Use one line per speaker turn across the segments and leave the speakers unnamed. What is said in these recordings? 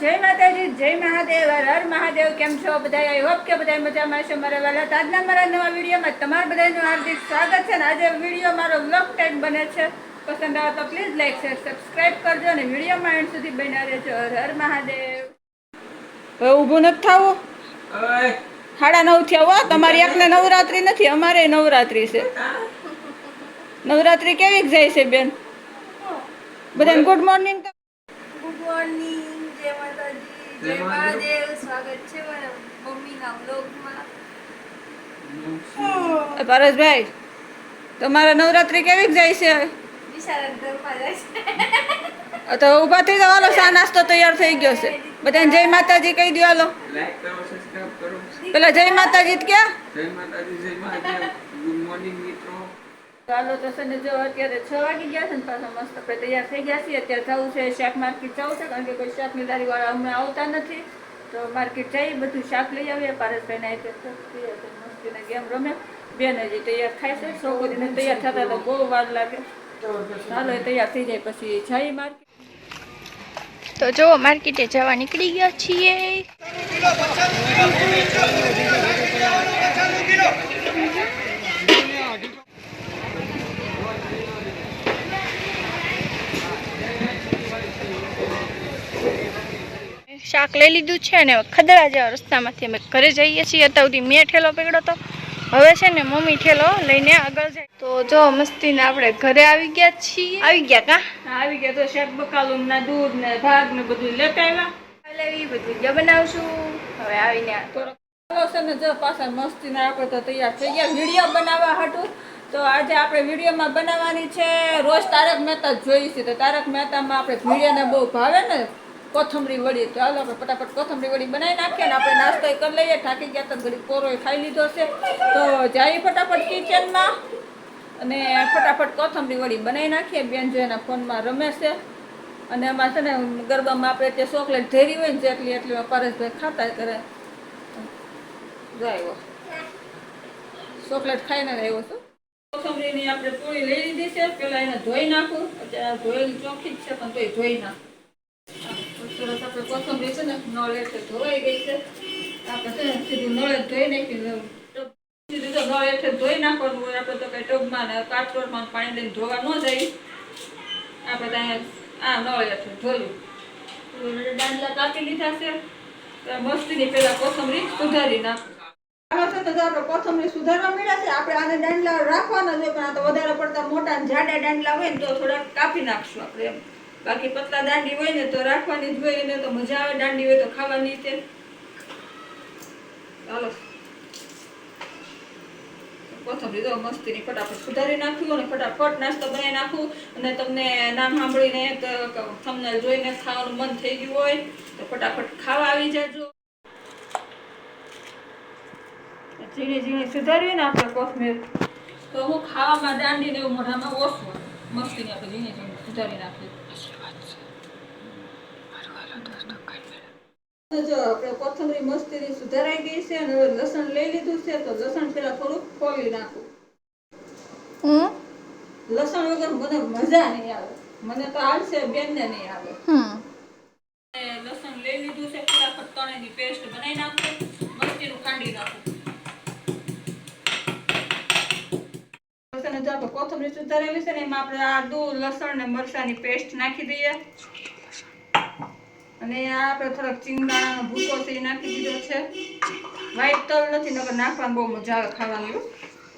જય માતાજી જય મહાદેવ હર હર મહાદેવ કેમ છો બધા આઈ હોપ કે બધા મજામાં છે મારા વાલા તાજના આજના મારા નવા વિડીયોમાં તમારા બધાનું હાર્દિક સ્વાગત છે ને આજે વીડિયો મારો વ્લોગ ટાઈપ બને છે. પસંદ આવે તો પ્લીઝ લાઈક શેર સબસ્ક્રાઈબ કરજો અને વિડીયોમાં એન્ડ સુધી બન્યા રહેજો. હર હર મહાદેવ. હવે ઊભું નથી થવું? સાડા નવ થયા હો તમારી એકને નવરાત્રી નથી અમારે નવરાત્રી છે. નવરાત્રી કેવી જાય છે બેન? બધાને ગુડ મોર્નિંગ
ગુડ મોર્નિંગ જય મહાદેવ સ્વાગત છે મારા મમ્મીના વ્લોગમાં
પરેશભાઈ તમારે નવરાત્રી કેવી જાય છે? તો ઊભા થઈ જાઓ હાલો શા નાસ્તો તૈયાર થઈ ગયો છે. બધાને જય માતાજી કહી દો હાલો.
લાઈક કરો સબસ્ક્રાઇબ કરો.
પેલા જય માતાજી જ ક્યાં?
જય માતાજી જય મહાદેવ.
ચાલો તો છે ને જો અત્યારે છ વાગી ગયા છે ને પાછા મસ્ત આપણે તૈયાર થઈ ગયા છીએ અત્યારે જવું છે શાક માર્કેટ જવું છે કારણ કે કોઈ શાકની દારીવાળા વાળા હમણાં આવતા નથી તો માર્કેટ જઈ બધું શાક લઈ આવીએ પારસભાઈ ના મસ્તીને ગેમ રમે બેન હજી તૈયાર થાય છે છોકરીને તૈયાર થતા તો બહુ વાર લાગે ચાલો એ તૈયાર થઈ જાય પછી જઈ માર્કેટ
તો જો માર્કેટે જવા નીકળી ગયા છીએ શાક લઈ લીધું છે અને ખદડા જેવા રસ્તામાંથી અમે ઘરે જઈએ છીએ. અત્યાર સુધી મેં ઠેલો પકડ્યો તો હવે છે ને મમ્મી ઠેલો લઈને આગળ જાય. તો જો મસ્તીને આપણે ઘરે આવી ગયા છીએ. આવી ગયા કા?
આવી ગયા તો શાક બકાલું ના દૂધ ને ભાગ ને બધું લેતા આવ્યા
લેવી બધું જે બનાવશું. હવે આવીને
છે ને જો પાછા આપણે તો તૈયાર થઈ ગયા. વીડિયો બનાવવા હાટું. તો આજે આપણે વિડીયોમાં બનાવવાની છે રોજ તારક મહેતા જોઈ છે. તો તારક મહેતામાં આપણે વિડીયોને બહુ ભાવે ને? કોથમરી વડી તો ચાલો આપણે ફટાફટ કોથમરી વડી બનાવી નાખીએ ને આપણે નાસ્તો કરી લઈએ. થાકી ગયા તો ઘડી કોરો ખાઈ લીધો છે. તો જઈએ ફટાફટ કિચનમાં અને ફટાફટ કોથમરી વડી બનાવી નાખીએ. બેન જો એના ફોનમાં રમે છે. અને એમાં છે ને ગરબામાં આપણે તે ચોકલેટ ધેરી હોય ને જેટલી એટલી પરેશભાઈ ખાતા કરે. જો આવ્યો ચોકલેટ ખાઈને જ આવ્યો છું. કોથમરીની આપણે પૂરી લઈ લીધી છે. પહેલાં એને ધોઈ નાખું. ધોયેલી ચોખ્ખી જ છે પણ તોય ધોઈ નાખું. સરસ આપણે છે ને નળ એટલે ધોવાઈ ગઈ છે. આપણે છે સીધું નળ ધોઈ નાખી સીધું તો નળ એટલે ધોઈ નાખવાનું હોય. આપણે તો કઈ ટબમાં ને કાટકોરમાં પાણી લઈને ધોવા ન જાય. આપણે ત્યાં આ નળ એટલે ધોયું. દાંડલા કાપી લીધા છે, તો કોથમરી સુધારી છે સુધારવા મળ્યા છે. આપણે આને દાંડલા રાખવાના છે, પણ આ તો વધારે પડતા મોટા જાડા દાંડલા હોય ને તો થોડાક કાપી નાખશું આપણે એમ. બાકી પતલા દાંડી હોય ને તો રાખવાની જ હોય એને તો મજા આવે દાંડી હોય તો ખાવાની છે. તમને જોઈને ખાવાનું મન થઈ ગયું હોય તો ફટાફટ ખાવા આવી જાજો. ઝીણી ઝીણી સુધારવી ને આપણે કોથમીર. તો હું ખાવામાં દાંડી ને એવું મોઢામાં ઓછું. મસ્તીની આપણે ઝીણી ઝીણી સુધારી નાખીએ જો આપણે કોથમરી મસ્તીની સુધારાઈ ગઈ છે અને હવે લસણ લઈ લીધું છે તો લસણ પેલા થોડુંક ખોલી નાખું.
હું
લસણ વગર મને મજા નહીં આવે. મને તો આવશે બેનને નહીં આવે.
હમ.
લસણ લઈ લીધું છે ફટાફટ તળેની પેસ્ટ બનાવી નાખું મસ્તીનું ખાંડી નાખું લસણ જો આપણે કોથમરી સુધારેલી છે ને એમાં આપણે આદુ લસણ ને મરચાંની પેસ્ટ નાખી દઈએ. અને આ આપણે થોડોક ચીંગદાણાનો ભૂકો છે એ નાખી દીધો છે. વ્હાઈટ તલ નથી નકર નાખવાનું બહુ મજા આવે ખાવાની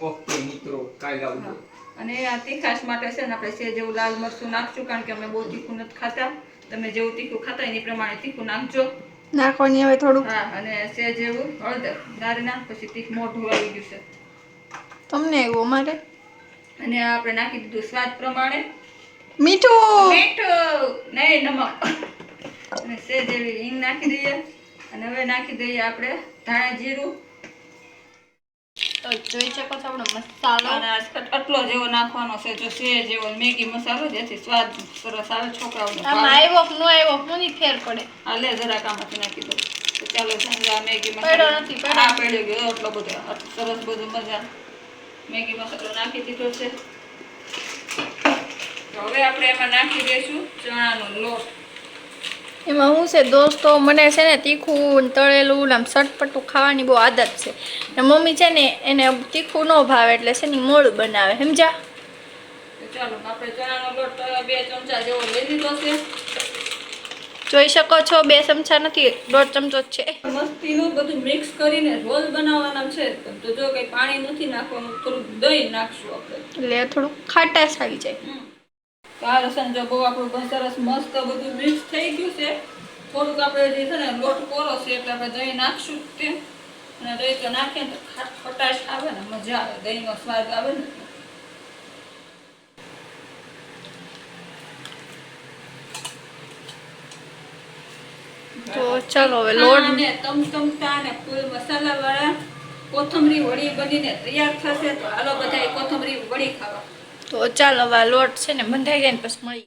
ઓકે મિત્રો કાલે આવજો.
અને આ તીખાશ માટે છે ને આપણે સેજ જેવું લાલ મરચું નાખશું કારણ કે અમે બહુ તીખું નથી ખાતા. તમે જેવું તીખું ખાતા એની પ્રમાણે તીખું નાખજો.
નાખવાની હવે થોડું
હા અને સેજ એવું હળદર દારી નાખ પછી તીખ મોઢું આવી ગયું છે.
તમને એવું અમારે?
અને આપણે નાખી દીધું સ્વાદ પ્રમાણે.
મીઠું!
મીઠું! નહીં નમક. અને સેજ એવી હિંગ નાખી દઈએ. અને હવે નાખી દઈએ આપણે ધાણા જીરું.
તો જોઈ શકો છો આપણો મસાલો.
અને આટલો જેવો નાખવાનો છે જો સેજ જેવો મેગી મસાલો જેથી સ્વાદ સરસ આવે છોકરાઓને ભાવે.
આવ્યો કે ન આવ્યો કોની ફેર પડે?
આ લે જરાક આમાંથી નાખી દો ચાલો મેગી
પડ્યો
મસાલો.
નથી, પડ્યો
ગયો. એટલો બધો સરસ બધું મજા. મેગી મસાલો નાખી દીધો છે. હવે આપણે એમાં નાખી દઈશું ચણાનો લોટ.
એમાં હું છે દોસ્તો મને છે ને તીખું તળેલું આમ સટપટું ખાવાની બહુ આદત છે. ને મમ્મી છે ને એને તીખું ન ભાવે એટલે છે ને મોડું બનાવે સમજ્યા?
ચાલો આપણે ચણાનો લોટ બે ચમચા જેવો લઈ લીધો છે.
જોઈ શકો છો બે ચમચા નથી દોઢ ચમચો છે.
મસ્તીનું બધું મિક્સ કરીને રોલ બનાવવાના છે તો જો કંઈ પાણી નથી નાખવાનું થોડું દહીં નાખશું આપણે.
એટલે થોડુંક ખાટાશ આવી જાય.
તો આ લસણ જો બહુ આપણું બહુ સરસ મસ્ત બધું મિક્સ થઈ ગયું છે. થોડુંક આપણે જે છે ને લોટ કોરો છે એટલે આપણે દહીં નાખશું તે અને દહીં તો નાખીએ ને તો ખાટ ખટાશ આવે ને મજા આવે. દહીંનો સ્વાદ આવે ને.
તો ચાલો હવે લોટ
ને તમતમતા ને ફૂલ મસાલાવાળા કોથમરી વડી બનીને તૈયાર થશે તો હાલો બધા કોથમરી વડી ખાવા.
તો ચાલો હવે આ લોટ છે ને બંધાઈ જાય ને પછી મળી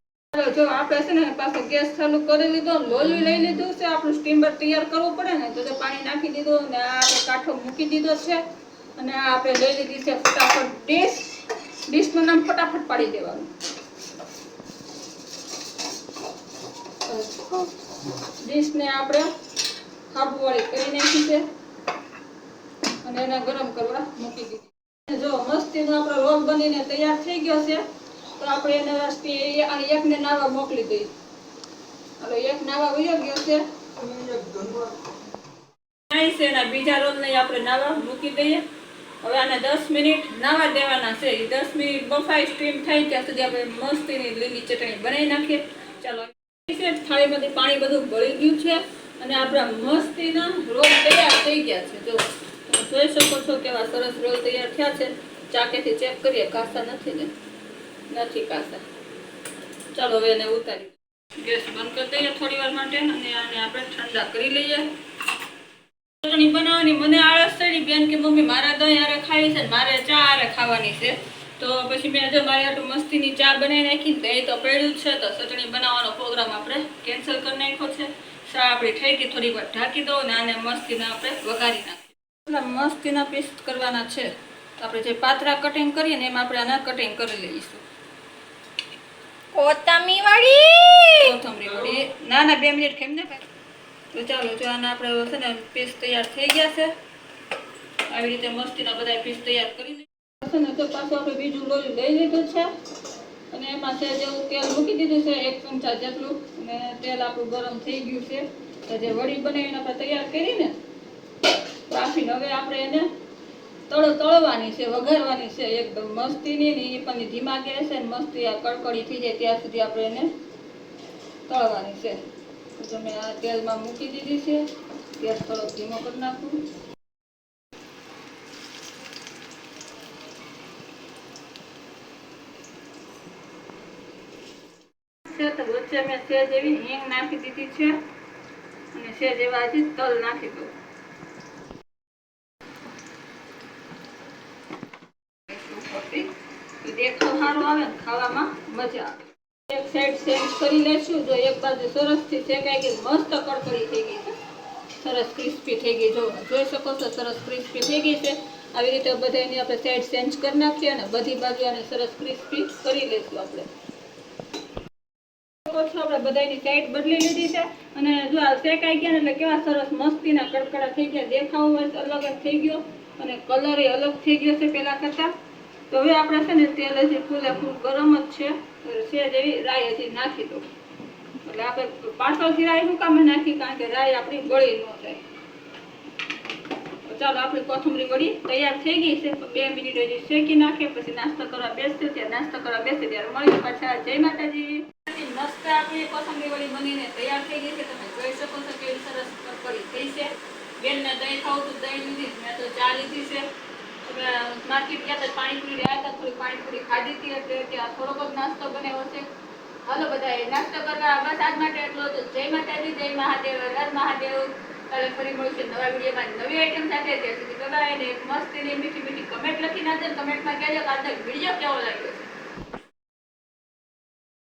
જો આપણે છે ને પાછો ગેસ ચાલુ કરી લીધો લોલી લઈ લીધું છે. આપણું સ્ટીમર તૈયાર કરવું પડે ને તો જો પાણી નાખી દીધું અને આ આપણે કાંઠો મૂકી દીધો છે. અને આ આપણે લઈ લીધી છે ફટાફટ ડીશ. ડીશનું નામ ફટાફટ પાડી દેવાનું. ડીશને આપણે હાબુવાળી કરી નાખી છે. અને એને ગરમ કરવા મૂકી દીધી. જો મસ્તીનો આપણો રોલ બનીને તૈયાર થઈ ગયો છે, તો આપણે એને રસ્તી આ એકને નાવા મોકલી દઈએ. હાલો, એક નાવા વયો ગયો છે. નાઈ છે એના આપણે નાવા મૂકી દઈએ. હવે આને દસ મિનિટ નાવા દેવાના છે. દસ મિનિટ બફાઈ સ્ટીમ થાય ત્યાં સુધી આપણે મસ્તીની લીલી ચટણી બનાવી નાખીએ. ચાલો. થાળીમાંથી પાણી બધું ભળી ગયું છે અને આપણા મસ્તીના રોલ તૈયાર થઈ ગયા છે. જો તમે જોઈ શકો છો કેવા સરસ રોલ તૈયાર થયા છે. ચાકેથી ચેક કરીએ, કાસા નથી ને? નથી કાસા. ચાલો હવે એને ઉતારી ગેસ બંધ કરી દઈએ થોડી વાર માટે અને આને આપણે ઠંડા કરી લઈએ. ચટણી બનાવવાની મને આળસ થઈ બેન કે મમ્મી મારા દહીં આરે ખાવી છે મારે ચા આરે ખાવાની છે. તો પછી મેં જો મારી આટલું મસ્તીની ચા બનાવી નાખી દહીં તો પડ્યું છે તો ચટણી બનાવવાનો પ્રોગ્રામ આપણે કેન્સલ કરી નાખ્યો છે. ચા આપણી થઈ ગઈ થોડીક વાર ઢાંકી દો અને આને મસ્તીના આપણે વઘારી નાખીએ. મસ્તીના પીસ કરવાના છે. આપણે જે પાતરા કટિંગ કરીએ ને એમાં આપણે આના કટિંગ કરી લઈશું.
કોથમી વાળી?
કોથમરી વળી. ના ના બે મિનિટ કેમ ને તો ચાલો જો આના આપણે છે ને પીસ તૈયાર થઈ ગયા છે. આવી રીતે મસ્તીના બધા પીસ તૈયાર કરી છે તો આપણે બીજું લોહી લઈ લીધું છે. અને એમાં છે જેવું તેલ મૂકી દીધું છે, એક ચમચા જેટલું. અને તેલ આપણું ગરમ થઈ ગયું છે. તો જે વડી બનાવીને આપણે તૈયાર કરી ને તો આપીને હવે આપણે એને તળ તળવાની છે, વઘારવાની છે. એકદમ મસ્તીની ને એ પણ ધીમા ગેસે ને મસ્તી આ કડકડી થઈ જાય ત્યાં સુધી આપણે એને તળવાની છે. તો તમે આ તેલમાં મૂકી દીધી છે. ગેસ થોડો ધીમો કરી નાખું. તો વચ્ચે મેં સેજ એવી હિંગ નાખી દીધી છે. અને સેજ એવા હજી તલ નાખી દઉં. મસ્ત કડકડી થઈ ગઈ છે. સરસ ક્રિસ્પી થઈ ગઈ. જો જોઈ શકો છો, સરસ ક્રિસ્પી થઈ ગઈ છે. આવી રીતે બધાની આપણે સાઈડ ચેન્જ કરી નાખીએ અને બધી બાજુ આને સરસ ક્રિસ્પી કરી લેશું આપણે. શકો છો આપણે બધાની સાઈડ બદલી લીધી છે. અને જો આ શેકાઈ ગયા એટલે કેવા સરસ મસ્તીના કડકડા થઈ ગયા. દેખાવ અલગ જ થઈ ગયો અને કલર એ અલગ થઈ ગયો છે પેલા કરતા. તો હવે આપણે છે ને તેલ હજી ફૂલે ફૂલ ગરમ જ છે. સેજ એવી રાઈ હજી નાખી દો એટલે આપણે પાછળથી રાઈ શું કામે નાખી કારણ કે રાઈ આપણી ગળી ન જાય. ચાલો આપણી કોથમરી વળી તૈયાર થઈ ગઈ છે. બે મિનિટ હજી શેકી નાખે પછી નાસ્તો કરવા બેસશે. ત્યારે નાસ્તો કરવા બેસે, ત્યારે મળીએ પાછા. જય માતાજી. મસ્ત શકો છો કેવી સરસ કકડી થઈ છે. દહીં ખાવું તો દહીં લીધી, મેં તો છે. તમે માર્કેટ ગયા હતા પાણીપુરી રહ્યા હતા, થોડી ખાધી હતી એટલે ત્યાં નાસ્તો બનાવ્યો છે. હાલો બધા નાસ્તો કરવા બસ આજ માટે એટલો જ જય માતાજી, જય મહાદેવ, હર મહાદેવ. કાલે ફરી મળશે નવા વિડીયોમાં નવી આઈટમ સાથે. મસ્ત મીઠી મીઠી કમેન્ટ લખી નાખજો કમેન્ટમાં કહેજો કે આજનો વીડિયો કેવો લાગ્યો છે.